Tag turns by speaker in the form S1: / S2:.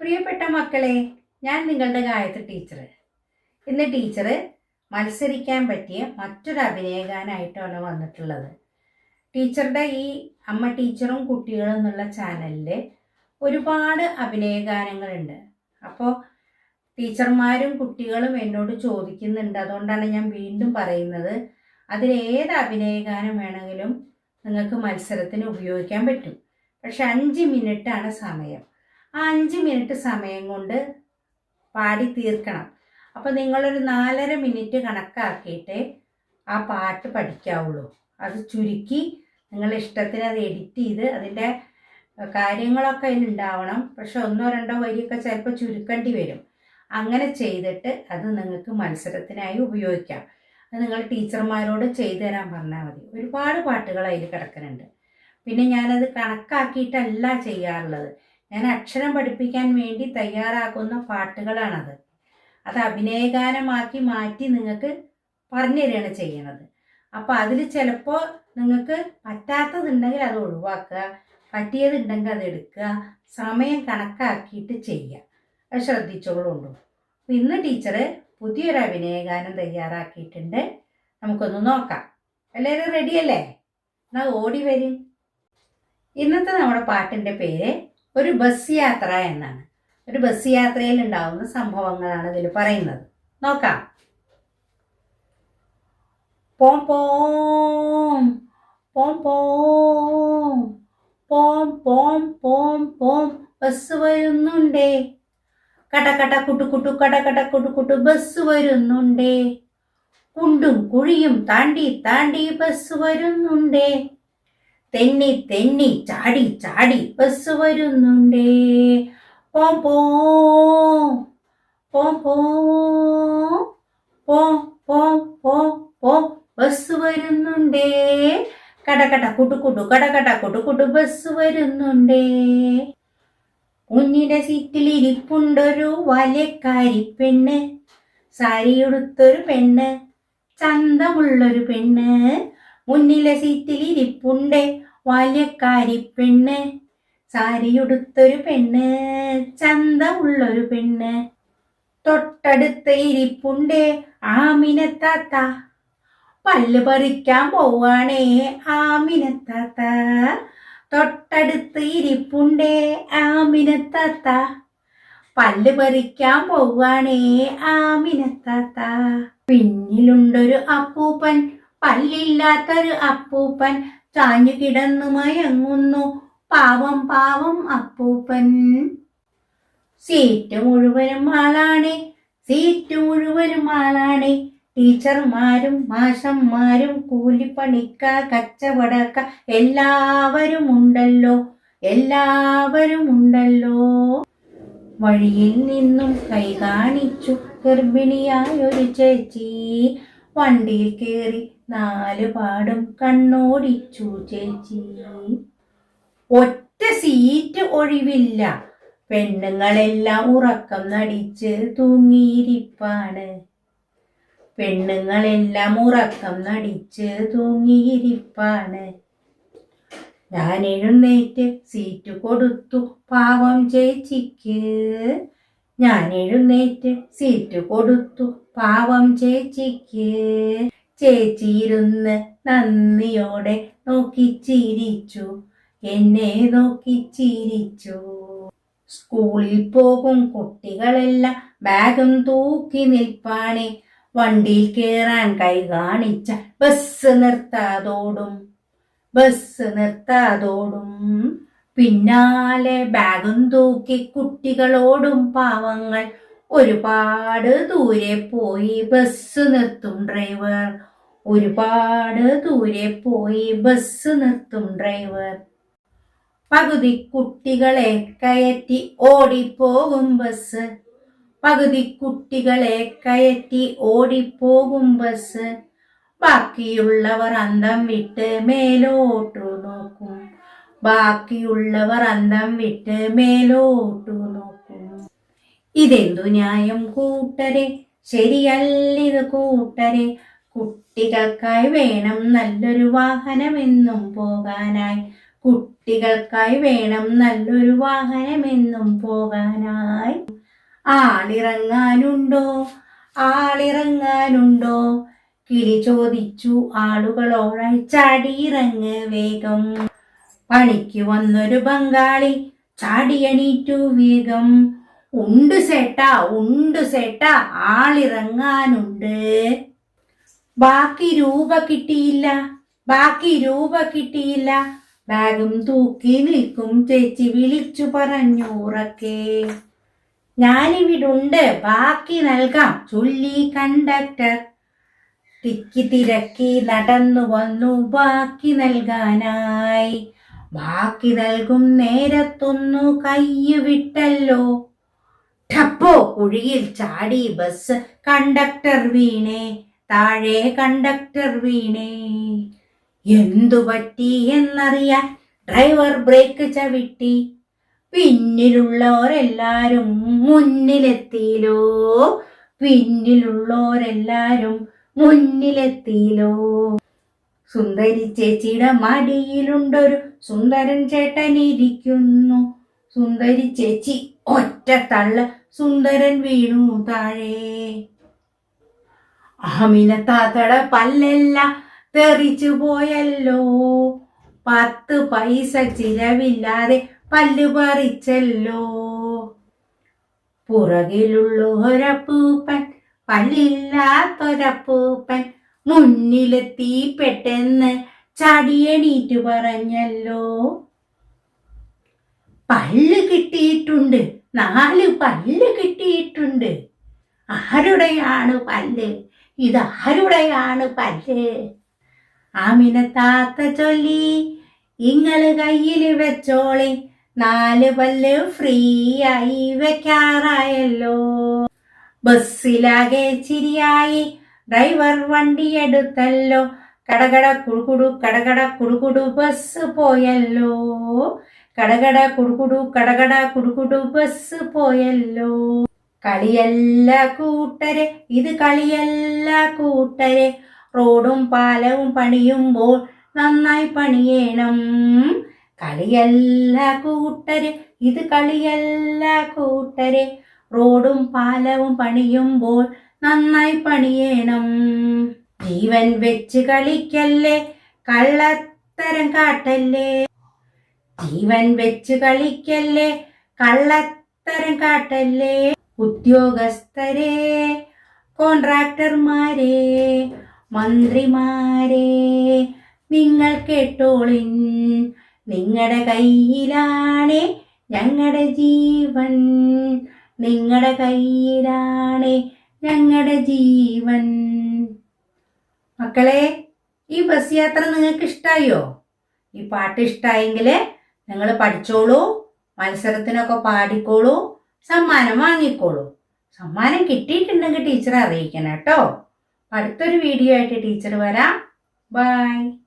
S1: പ്രിയപ്പെട്ട മക്കളെ ഞാൻ നിങ്ങളുടെ ഗായത്രി ടീച്ചർ ഇന്ന് ടീച്ചർ മത്സരിക്കാൻ പറ്റിയ മറ്റൊരു അഭിനയഗാനായിട്ടാണ് വന്നിട്ടുള്ളത്. ടീച്ചറുടെ ഈ അമ്മ ടീച്ചറും കുട്ടികളും എന്നുള്ള ചാനലിൽ ഒരുപാട് അഭിനയഗാനങ്ങളുണ്ട്. അപ്പോൾ ടീച്ചർമാരും കുട്ടികളും എന്നോട് ചോദിക്കുന്നുണ്ട്. അതുകൊണ്ടാണ് ഞാൻ വീണ്ടും പറയുന്നത് അതിലേത് അഭിനയഗാനം വേണമെങ്കിലും നിങ്ങൾക്ക് മത്സരത്തിന് ഉപയോഗിക്കാൻ പറ്റും. പക്ഷെ അഞ്ച് മിനിറ്റാണ് സമയം. അഞ്ച് മിനിറ്റ് സമയം കൊണ്ട് പാടി തീർക്കണം. അപ്പോൾ നിങ്ങളൊരു നാലര മിനിറ്റ് കണക്കാക്കിയിട്ട് ആ പാട്ട് പഠിക്കാവുള്ളൂ. അത് ചുരുക്കി നിങ്ങളുടെ ഇഷ്ടത്തിന് അത് എഡിറ്റ് ചെയ്ത് അതിന്റെ കാര്യങ്ങളൊക്കെ അതിലുണ്ടാവണം പക്ഷെ ഒന്നോ രണ്ടോ വരിയൊക്കെ ചിലപ്പോൾ ചുരുക്കേണ്ടി വരും. അങ്ങനെ ചെയ്തിട്ട് അത് നിങ്ങൾക്ക് മത്സരത്തിനായി ഉപയോഗിക്കാം. അത് നിങ്ങൾ ടീച്ചർമാരോട് ചെയ്തു തരാൻ പറഞ്ഞാൽ മതി. ഒരുപാട് പാട്ടുകൾ അതിൽ കിടക്കുന്നുണ്ട്. പിന്നെ ഞാനത് കണക്കാക്കിയിട്ടല്ല ചെയ്യാറുള്ളത്. ഞാൻ അക്ഷരം പഠിപ്പിക്കാൻ വേണ്ടി തയ്യാറാക്കുന്ന പാട്ടുകളാണത്. അത് അഭിനയഗാനമാക്കി മാറ്റി നിങ്ങൾക്ക് പറഞ്ഞു തരികയാണ് ചെയ്യണത് അപ്പോൾ അതിൽ ചിലപ്പോൾ നിങ്ങൾക്ക് പറ്റാത്തതുണ്ടെങ്കിൽ അത് ഒഴിവാക്കുക പറ്റിയതുണ്ടെങ്കിൽ അത് എടുക്കുക സമയം കണക്കാക്കിയിട്ട് ചെയ്യുക. അത് ശ്രദ്ധിച്ചോളൂ അപ്പോൾ ഇന്ന് ടീച്ചർ പുതിയൊരു അഭിനയഗാനം തയ്യാറാക്കിയിട്ടുണ്ട്. നമുക്കൊന്ന് നോക്കാം. എല്ലാവരും റെഡിയല്ലേ എന്നാൽ ഓടി വരും. ഇന്നത്തെ നമ്മുടെ പാട്ടിന്റെ പേര് ഒരു ബസ് യാത്ര എന്നാണ്. ഒരു ബസ് യാത്രയിൽ ഉണ്ടാവുന്ന സംഭവങ്ങളാണ് ഇതിൽ പറയുന്നത്. നോക്കാം. പോം പോം പോം പോം പോം പോം പോം പോം ബസ് വരുന്നുണ്ടേ. കടകട കട കുട്ടു കുട്ടു കട കട കുട്ടു കുട്ടു ബസ് വരുന്നുണ്ടേ. കുണ്ടും കുഴിയും താണ്ടി താണ്ടി ബസ് വരുന്നുണ്ടേ. തെന്നി തെന്നി ചാടി ചാടി ബസ് വരുന്നുണ്ടേ. പോ പോ പോ പോ പോ പോ പോ ബസ് വരുന്നുണ്ടേ. കടകട കുട്ടുകുട്ടു കടകട കുട്ടുകുട്ടു ബസ് വരുന്നുണ്ടേ. കുഞ്ഞിന്റെ സീറ്റിൽ ഇരിപ്പുണ്ടൊരു വലക്കാരി പെണ്ണ്. സാരിയുടുത്തൊരു പെണ്ണ്. ചന്തമുള്ളൊരു പെണ്ണ്. മുന്നിലെ സീറ്റിൽ ഇരിപ്പുണ്ടേ. ബാല്യക്കാരി പെണ്ണ്. സാരിയുടുത്തൊരു പെണ്ണ്. ചന്ത ഉള്ളൊരു പെണ്ണ്. തൊട്ടടുത്ത് ഇരിപ്പുണ്ട്. ആമിനത്താത്ത പല്ല് പറിക്കാൻ പോവാണേ ആമിനത്താത്ത തൊട്ടടുത്ത് ഇരിപ്പുണ്ട് ആമിനത്താത്ത പല്ല് പറിക്കാൻ പോവാണേ ആമിനത്താത്ത പിന്നിലുണ്ടൊരു അപ്പൂപ്പൻ. പല്ലില്ലാത്തൊരു അപ്പൂപ്പൻ. ചാഞ്ഞു കിടന്നു മയങ്ങുന്നു പാവം പാവം അപ്പൂപ്പൻ. സീറ്റ് മുഴുവനും ആളാണ്. സീറ്റ് മുഴുവനും ആളാണ്. ടീച്ചർമാരും മാഷന്മാരും കൂലിപ്പണിക്ക കച്ചവടക്ക എല്ലാവരും ഉണ്ടല്ലോ. എല്ലാവരും ഉണ്ടല്ലോ. വഴിയിൽ നിന്നും കൈ കാണിച്ചു ഗർഭിണിയായൊരു ചേച്ചി. വണ്ടിയിൽ കയറി നാല് പാടും കണ്ണോടിച്ചു ചേച്ചി ഒറ്റ സീറ്റ് ഒഴിവില്ല. പെണ്ണുങ്ങളെല്ലാം ഉറക്കം നടിച്ച് തൂങ്ങിയിരിപ്പാണ്. പെണ്ണുങ്ങളെല്ലാം ഉറക്കം നടിച്ച് തൂങ്ങിയിരിപ്പാണ്. ഞാൻ എഴുന്നേറ്റ് സീറ്റ് കൊടുത്തു പാവം ചേച്ചിക്ക്. ഞാൻ എഴുന്നേറ്റ് സീറ്റ് കൊടുത്തു പാവം ചേച്ചിക്ക്. ചേച്ചി ഇരുന്ന് നന്ദിയോടെ നോക്കി ചിരിച്ചു എന്നെ നോക്കി ചിരിച്ചു സ്കൂളിൽ പോകും കുട്ടികളെല്ലാം ബാഗും തൂക്കി നിൽപ്പാണേ. വണ്ടിയിൽ കയറാൻ കൈ കാണിച്ച ബസ് നിർത്താതോടും ബസ് നിർത്താതോടും. പിന്നാലെ ബാഗും തൂക്കി കുട്ടികളോടും പാവങ്ങൾ ഒരുപാട് ദൂരെ പോയി ബസ് നിർത്തും ഡ്രൈവർ. ഒരുപാട് ദൂരെ പോയി ബസ് നിർത്തും ഡ്രൈവർ പകുതി കുട്ടികളെ കയറ്റി ഓടിപ്പോകും ബസ് പകുതി കുട്ടികളെ കയറ്റി ഓടിപ്പോകും ബസ് ബാക്കിയുള്ളവർ അന്തം വിട്ട് മേലോട്ടു നോക്കും. ബാക്കിയുള്ളവർ അന്തം വിട്ട് മേലോട്ടു നോക്കും. ഇതെന്തു ന്യായം കൂട്ടരെ? ശരിയല്ലിത് കൂട്ടരെ. കുട്ടികൾക്കായി വേണം നല്ലൊരു വാഹനമെന്നും പോകാനായി. കുട്ടികൾക്കായി വേണം നല്ലൊരു വാഹനമെന്നും പോകാനായി. ആളിറങ്ങാനുണ്ടോ? ആളിറങ്ങാനുണ്ടോ? കിളി ചോദിച്ചു. ആളുകളോടായി ചാടിയിറങ്ങ് വേഗം. പണിക്ക് വന്നൊരു ബംഗാളി ചാടിയണീറ്റു വേഗം. ഉണ്ട് സേട്ടാ ഉണ്ട് സേട്ടാ ആളിറങ്ങാനുണ്ട്. ബാക്കി രൂപ കിട്ടിയില്ല. ബാക്കി രൂപ കിട്ടിയില്ല. ബാഗും തൂക്കി നിൽക്കും. ചേച്ചി വിളിച്ചു പറഞ്ഞു ഉറക്കെ. ഞാനിവിടുണ്ട്. ബാക്കി നൽകാം ചൊല്ലി കണ്ടക്ടർ. തിക്കി തിരക്കി നടന്നു വന്നു ബാക്കി നൽകാനായി. ബാക്കി നൽകും നേരത്തൊന്നു കയ്യ് വിട്ടല്ലോ. ടപ്പോ കുഴിയിൽ ചാടി ബസ് കണ്ടക്ടർ വീണേ. താഴെ കണ്ടക്ടർ വീണേ. എന്തു പറ്റി എന്നറിയാൻ ഡ്രൈവർ ബ്രേക്ക് ചവിട്ടി. പിന്നിലുള്ളവരെല്ലാരും മുന്നിലെത്തിയിലോ? പിന്നിലുള്ളവരെല്ലാരും മുന്നിലെത്തിയിലോ? സുന്ദരി ചേച്ചിയുടെ മടിയിലുണ്ടൊരു സുന്ദരൻ ചേട്ടൻ ഇരിക്കുന്നു. സുന്ദരി ചേച്ചി ഒറ്റ തള്ള സുന്ദരൻ വീണു താഴെ. ആമിനത്താത്തയുടെ പല്ലെല്ല തെറിച്ചു പോയല്ലോ. പത്ത് പൈസ ചിലവില്ലാതെ പല്ല് പറിച്ചല്ലോ. പുറകിലുള്ളൊരപ്പൂപ്പൻ പല്ലില്ലാത്തൊരപ്പൂപ്പൻ മുന്നിലെത്തി പെട്ടെന്ന് ചാടിയണീറ്റു പറഞ്ഞല്ലോ. പല്ല് കിട്ടിയിട്ടുണ്ട് നാല് പല്ല് കിട്ടിയിട്ടുണ്ട്. ആരുടെയാണ് പല്ല്? ഇതാരുടെയാണ് പല്ല്? ആമിന താത്ത ചൊല്ലി ഇങ്ങൾ കയ്യിൽ വെച്ചോളി നാല് പല്ല് ഫ്രീ ആയി വെക്കാറായല്ലോ. ബസ്സിലാകെ ചിരിയായി ഡ്രൈവർ വണ്ടി എടുത്തല്ലോ. കടകട കുടുകുടു കടകട കുടുകുടു ബസ് പോയല്ലോ. കടകട കുടുകുടു കടകട കുടുകുടു ബസ് പോയല്ലോ. കളിയല്ല കൂട്ടരെ ഇത് കളിയല്ല കൂട്ടരെ. റോഡും പാലവും പണിയുമ്പോൾ നന്നായി പണിയണം. കളിയല്ല കൂട്ടരെ ഇത് കളിയല്ല കൂട്ടരെ. റോഡും പാലവും പണിയുമ്പോൾ നന്നായി പണിയണം. ജീവൻ വെച്ച് കളിക്കല്ലേ കള്ളത്തരം കാട്ടല്ലേ? ജീവൻ വെച്ച് കളിക്കല്ലേ കള്ളത്തരം കാട്ടല്ലേ? ഉദ്യോഗസ്ഥരെ കോൺട്രാക്ടർമാരെ മന്ത്രിമാരെ നിങ്ങൾ കേട്ടോളിൻ. നിങ്ങളുടെ കയ്യിലാണ് ഞങ്ങളുടെ ജീവൻ. നിങ്ങളുടെ കയ്യിലാണ് ഞങ്ങളുടെ ജീവൻ. മക്കളെ ഈ ബസ് യാത്ര നിങ്ങൾക്ക് ഇഷ്ടായോ? ഈ പാട്ട് ഇഷ്ടായെങ്കിൽ നിങ്ങൾ പഠിച്ചോളൂ മത്സരത്തിനൊക്കെ പാടിക്കോളൂ സമ്മാനം വാങ്ങിക്കോളൂ. സമ്മാനം കിട്ടിയിട്ടുണ്ടെങ്കിൽ ടീച്ചറെ അറിയിക്കണം കേട്ടോ. അടുത്തൊരു വീഡിയോ ആയിട്ട് ടീച്ചർ വരാം. ബൈ.